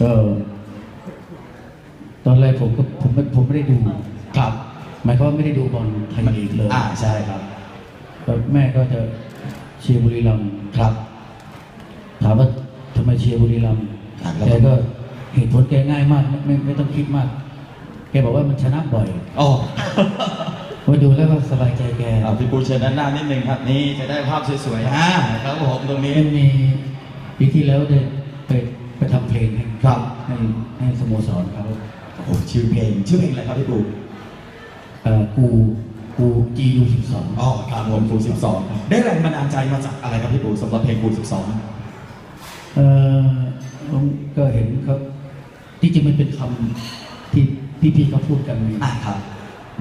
ก็ตอนแรกผมก็ผมไม่ผมไม่ได้ดูครับหมายความว่าไม่ได้ดูบอลไทยลีกเลยอ่าใช่ครับแล้วแม่ก็จะเชียร์บุรีรัมย์ครับ ถามว่าทำไมเชียร์บุรีรัมย์อะแล้ว แกก็เหตุผลแกง่ายมากไม่ไม่ไม่ต้องคิดมาก แกบอกว่ามันชนะบ่อยโอ้ว่าดูแล้วก็สบายใจแกอ่าพี่ปูเชิญด้านหน้านิดนึงครับ นี่จะได้ภาพสวยๆอ่าครับผมตรงนี้มันมีปีที่แล้วได้ไป ไปทำเพลงให้ครับให้ให้สโมสรเขาโอ้โหชื่อเพลง ชื่อเพลงอะไรครับพี่ปูเอ่อกูกูจียูสิบสองอ๋อครับผมปู12ได้แรงบันดาลใจมาจากอะไรครับพี่ปูสำหรับเพลงปู12เอ่อผมก็เห็นเขาที่จริงมันเป็นคำที่พี่ๆเขาพูดกันในอะครับ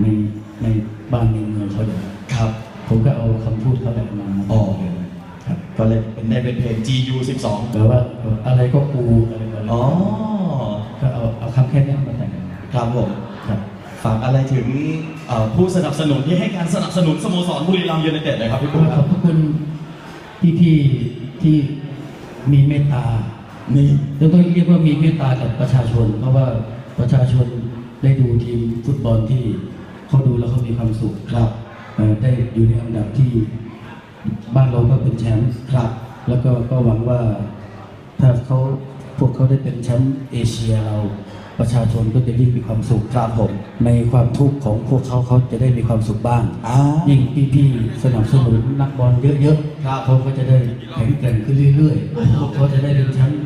ในในบ้านในเมืองเขาอยู่แล้วครับ ผมก็เอาคำพูดเขาแหละมาอ๋อครับ ก็เลยเป็นได้เป็นเพลง GU 12แบบว่าอะไรก็กูอะไรก็อะไรอ๋อก็เอาเอาคำแค่นี้มาแต่งกันครับผมครับฝากอะไรถึงเอ่อผู้สนับสนุนที่ให้การสนับสนุนสโมสรบุรีรัมย์ยูไนเต็ดเลยครับพี่ปูก็คขรัอบบพระคุณพี่ๆที่มีเมตตานี่แล้วต้องเรียกว่ามีเมตตากับประชาชน เพราะว่าประชาชนได้ดูทีมฟุตบอลที่เขาดูแล้วเขามีความสุขครับเอ่อได้อยู่ในอันดับที่ บ้านเราก็เป็นแชมป์ครับ แล้วก็ก็หวังว่าถ้าเขาพวกเขาได้เป็นแชมป์เอเชียเราประชาชนก็จะยิ่งมีความสุขครับผม ในความทุกข์ของพวกเขาเขาจะได้มีความสุขบ้างอ่ายิ่งพี่ๆสนับสนุนนักบอลเยอะครับๆเขาก็จะได้แข็งแกร่งขึ้นเรื่อยๆพวกเขาจะได้เป็นแชมป์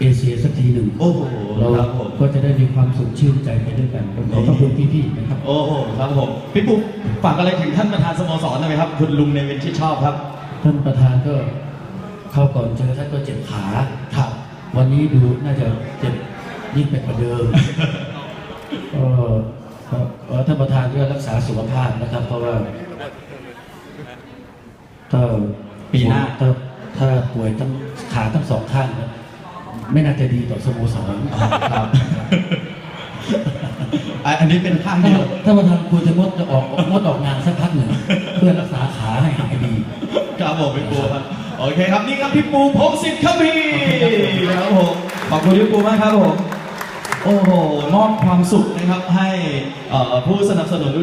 เอเชียสักทีหนึ่งโอ้โหเราครับ ผม ก็จะได้มีความสุขชื่นใจไปด้วยกันขอบพระคุณพี่ๆนะครับ โอ้โหครับผมพี่ปุ๊ฝากอะไรถึงท่านประธานสโมสรหน่อยไหมครับ คุณลุงในเวนที่ชอบครับ ท่านประธานก็เข้าก่อนเจอท่านก็เจ็บขาครับวันนี้ดูน่าจะเจ็บยิ่งไปกว่าเดิมก็ก็ก็ท่านประธานก็รักษาสุขภาพนะครับ เพราะว่าถ้าปีหน้าถ้าถ้าป่วยทั้งขาทั้งสองข้างนะ ไม่น่าจะดีต่อสโมสรครับอะอันนี้เป็นข้างท่านเดียวท่านประธานควรจะงดจะออกงดออกงานสักพักหนึ่งเพื่อรักษาขาให้หายดี ครับผมพี่ปูครับโอเคครับนี่ครับพี่ปูพงศิษฐ์ครับพี่ครับผมขอบคุณพี่ปูมากครับผมโอ้โหมอบความสุขนะครับให้เอ่อผู้สนับสนุน